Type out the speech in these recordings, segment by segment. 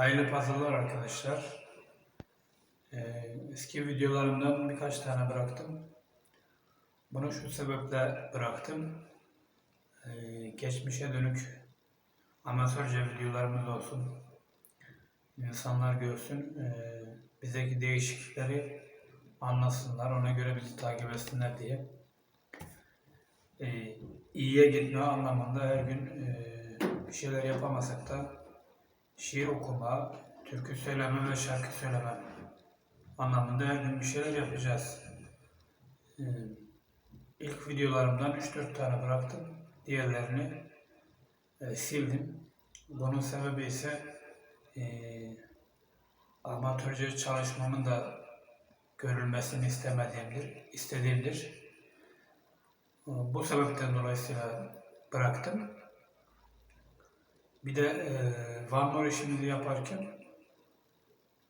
Hayırlı pazarlar arkadaşlar. Ee, eski videolarımdan birkaç tane bıraktım. Bunu şu sebeple bıraktım. Ee, geçmişe dönük amatörce videolarımız olsun. İnsanlar görsün. ee, bizdeki değişiklikleri anlasınlar. Ona göre bizi takip etsinler diye. Ee, iyiye gitme anlamında her gün ee, bir şeyler yapamasak da şiir okuma, türkü söyleme ve şarkı söyleme anlamında her bir şeyler yapacağız. Ee, İlk videolarımdan 3-4 tane bıraktım. Diğerlerini e, sildim. Bunun sebebi ise e, amatörce çalışmamın da görülmesini istemediğimdir, istediğimdir. Bu sebepten dolayısıyla bıraktım. Bir de e, Van Nor işimizi yaparken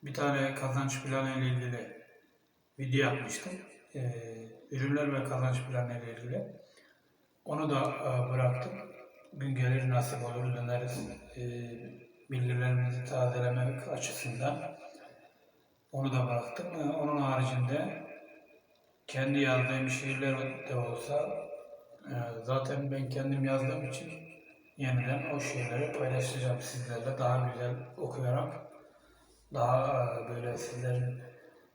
bir tane kazanç planı ile ilgili video yapmıştım. E, ürünler ve kazanç planı ile ilgili. Onu da e, bıraktım. Gün gelir nasip olur döneriz. E, bildirilerimizi tazelemek açısından onu da bıraktım. E, onun haricinde kendi yazdığım şiirler de olsa e, zaten ben kendim yazdığım için yeniden o şeyleri paylaşacağım sizlerle daha güzel okuyarak daha e, böyle sizlerin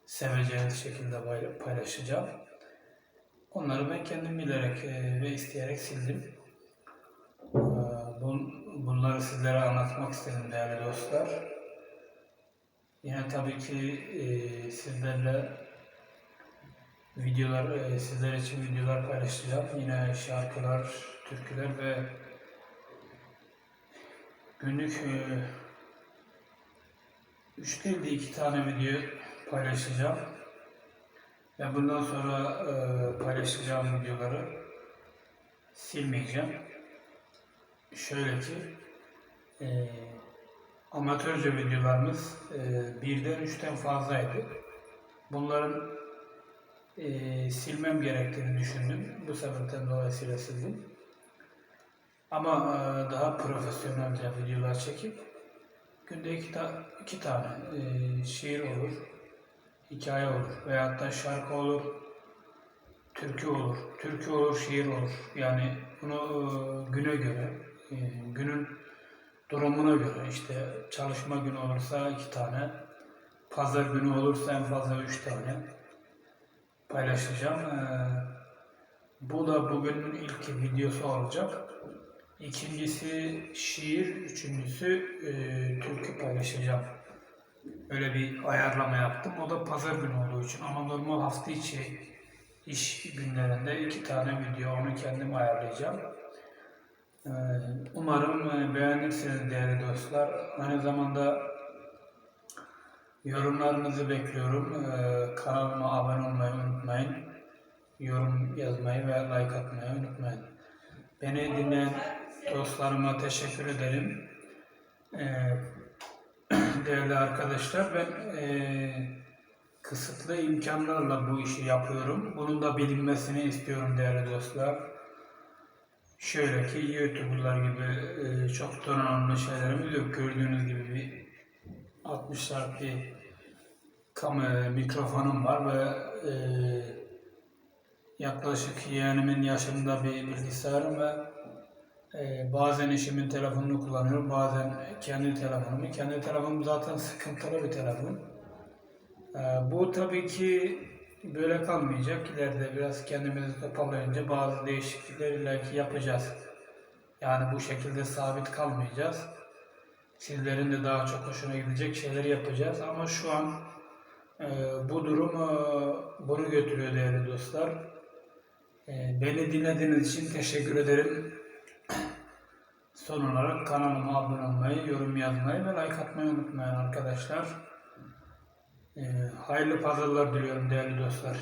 seveceğiniz şekilde pay- paylaşacağım. Onları ben kendim bilerek e, ve isteyerek sildim. E, bun- Bunları sizlere anlatmak istedim değerli dostlar. Yine tabii ki sizlerle videolar, sizler için videolar paylaşacağım. Yine şarkılar, türküler ve günlük e, üç değil de iki tane video paylaşacağım. Ve bundan sonra e, paylaşacağım videoları silmeyeceğim. Şöyle ki e, amatörce videolarımız e, birden üçten fazlaydı. Bunların e, silmem gerektiğini düşündüm. Bu sebepten dolayısıyla sildim. Ama e, daha profesyonelce videolar çekip günde iki, ta- iki tane e, şiir olur, hikaye olur veyahut da şarkı olur, türkü olur, türkü olur, şiir olur. Yani bunu e, güne göre, e, günün durumuna göre işte çalışma günü olursa iki tane, pazar günü olursa en fazla üç tane paylaşacağım. Ee, bu da bugünün ilk videosu olacak. İkincisi şiir, üçüncüsü e, türkü paylaşacağım. Öyle bir ayarlama yaptım. O da pazar günü olduğu için ama normal hafta içi iş günlerinde iki tane video onu kendim ayarlayacağım. Ee, Umarım e, beğenirsiniz değerli dostlar. Aynı zamanda yorumlarınızı bekliyorum. Ee, Kanalıma abone olmayı unutmayın. Yorum yazmayı ve like atmayı unutmayın. Beni dinleyen dostlarıma teşekkür ederim. Ee, Değerli arkadaşlar ben e, kısıtlı imkanlarla bu işi yapıyorum. Bunun da bilinmesini istiyorum değerli dostlar. Şöyle ki YouTuber'lar gibi e, çok donanımlı şeylerimiz yok. Gördüğünüz gibi bir 60'lar bir kamera, mikrofonum var ve e, yaklaşık yeğenimin yaşında bir bilgisayarım ve e, bazen eşimin telefonunu kullanıyorum, bazen kendi telefonumu. Kendi telefonum zaten sıkıntılı bir telefon. E, bu tabii ki böyle kalmayacak. İleride biraz kendimizi toparlayınca bazı değişiklikler illaki yapacağız. Yani bu şekilde sabit kalmayacağız. Sizlerin de daha çok hoşuna gidecek şeyler yapacağız. Ama şu an e, bu durum e, bunu götürüyor değerli dostlar. E, beni dinlediğiniz için teşekkür ederim. Son olarak kanalıma abone olmayı, yorum yazmayı ve like atmayı unutmayın arkadaşlar. E, hayırlı pazarlar diliyorum değerli dostlar.